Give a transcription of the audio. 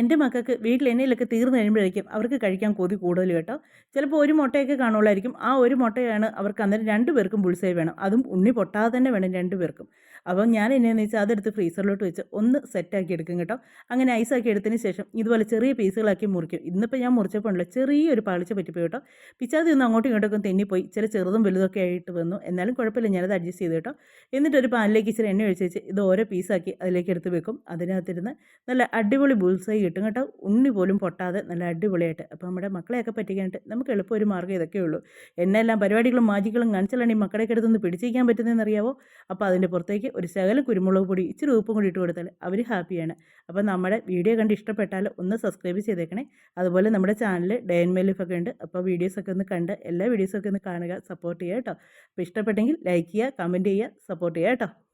എന്റെ മക്കൾക്ക് വീട്ടിൽ എണ്ണയിലൊക്കെ തീർന്നു കഴിയുമ്പോഴേക്കും അവർക്ക് കഴിക്കാൻ കൊതി കൂടുതൽ കേട്ടോ. ചിലപ്പോൾ ഒരു മുട്ടയൊക്കെ കാണുള്ളായിരിക്കും ആ ഒരു മുട്ടയാണ് അവർക്ക് അന്നേരം രണ്ട് പേർക്കും പുളിസേ വേണം. അതും ഉണ്ണി പൊട്ടാതെ തന്നെ വേണം രണ്ട് പേർക്കും. അപ്പം ഞാൻ എന്നെയെന്ന് വെച്ചാൽ അതെടുത്ത് ഫ്രീസറിലോട്ട് വെച്ച് ഒന്ന് സെറ്റാക്കി എടുക്കും കേട്ടോ. അങ്ങനെ ഐസാക്കി എടുത്തതിന് ശേഷം ഇതുപോലെ ചെറിയ പീസുകളാക്കി മുറിക്കും. ഇന്നിപ്പോൾ ഞാൻ മുറിച്ചപ്പോൾ ഉണ്ടല്ലോ ചെറിയൊരു പാളിച്ച പറ്റിപ്പോയി കേട്ടോ. പിച്ചാതി ഒന്ന് അങ്ങോട്ടും ഇങ്ങോട്ടൊക്കെ തെന്നിപ്പോയി. ചില ചെറുതും വലുതൊക്കെ ആയിട്ട് വന്നു. എന്നാലും കുഴപ്പമില്ല ഞാനത് അഡ്ജസ്റ്റ് ചെയ്ത് കേട്ടോ. എന്നിട്ട് ഒരു പാനിലേക്ക് ഇച്ചിരി എണ്ണ ഒഴിച്ച് വെച്ച് ഇത് ഓരോ പീസാക്കി അതിലേക്ക് എടുത്ത് വെക്കും. അതിനകത്തിരുന്ന് നല്ല അടിപൊളി ബുൾസൈ കിട്ടും കേട്ടോ. ഉണ്ണി പോലും പൊട്ടാതെ നല്ല അടിപൊളിയായിട്ട്. അപ്പോൾ നമ്മുടെ മക്കളെയൊക്കെ പറ്റിക്കാനായിട്ട് നമുക്ക് എളുപ്പം ഒരു മാർഗം ഇതൊക്കെ ഉള്ളൂ. എന്നെല്ലാം പരിപാടികളും മാജികളും കാണിച്ചാലാണ് ഈ മക്കളെ അടുത്തൊന്ന് പിടിച്ചിരിക്കാൻ പറ്റുന്നതെന്ന് അറിയാവോ? അപ്പോൾ അതിന്റെ പുറത്തേക്ക് ഒരു ശകലം കുരുമുളക് പൊടി ഇച്ചിരി ഉപ്പും കൂടി ഇട്ട് കൊടുത്താൽ അവർ ഹാപ്പിയാണ്. അപ്പോൾ നമ്മുടെ വീഡിയോ കണ്ട് ഇഷ്ടപ്പെട്ടാൽ ഒന്ന് സബ്സ്ക്രൈബ് ചെയ്തേക്കണേ. അതുപോലെ നമ്മുടെ ചാനൽ ഡേ ആൻഡ് മെലിഫ് ഒക്കെ ഉണ്ട്. അപ്പോൾ വീഡിയോസൊക്കെ ഒന്ന് കണ്ട് എല്ലാ വീഡിയോസൊക്കെ ഒന്ന് കാണുക സപ്പോർട്ട് ചെയ്യുക കേട്ടോ. അപ്പോൾ ഇഷ്ടപ്പെട്ടെങ്കിൽ ലൈക്ക് ചെയ്യുക കമന്റ് ചെയ്യുക സപ്പോർട്ട് ചെയ്യുക കേട്ടോ.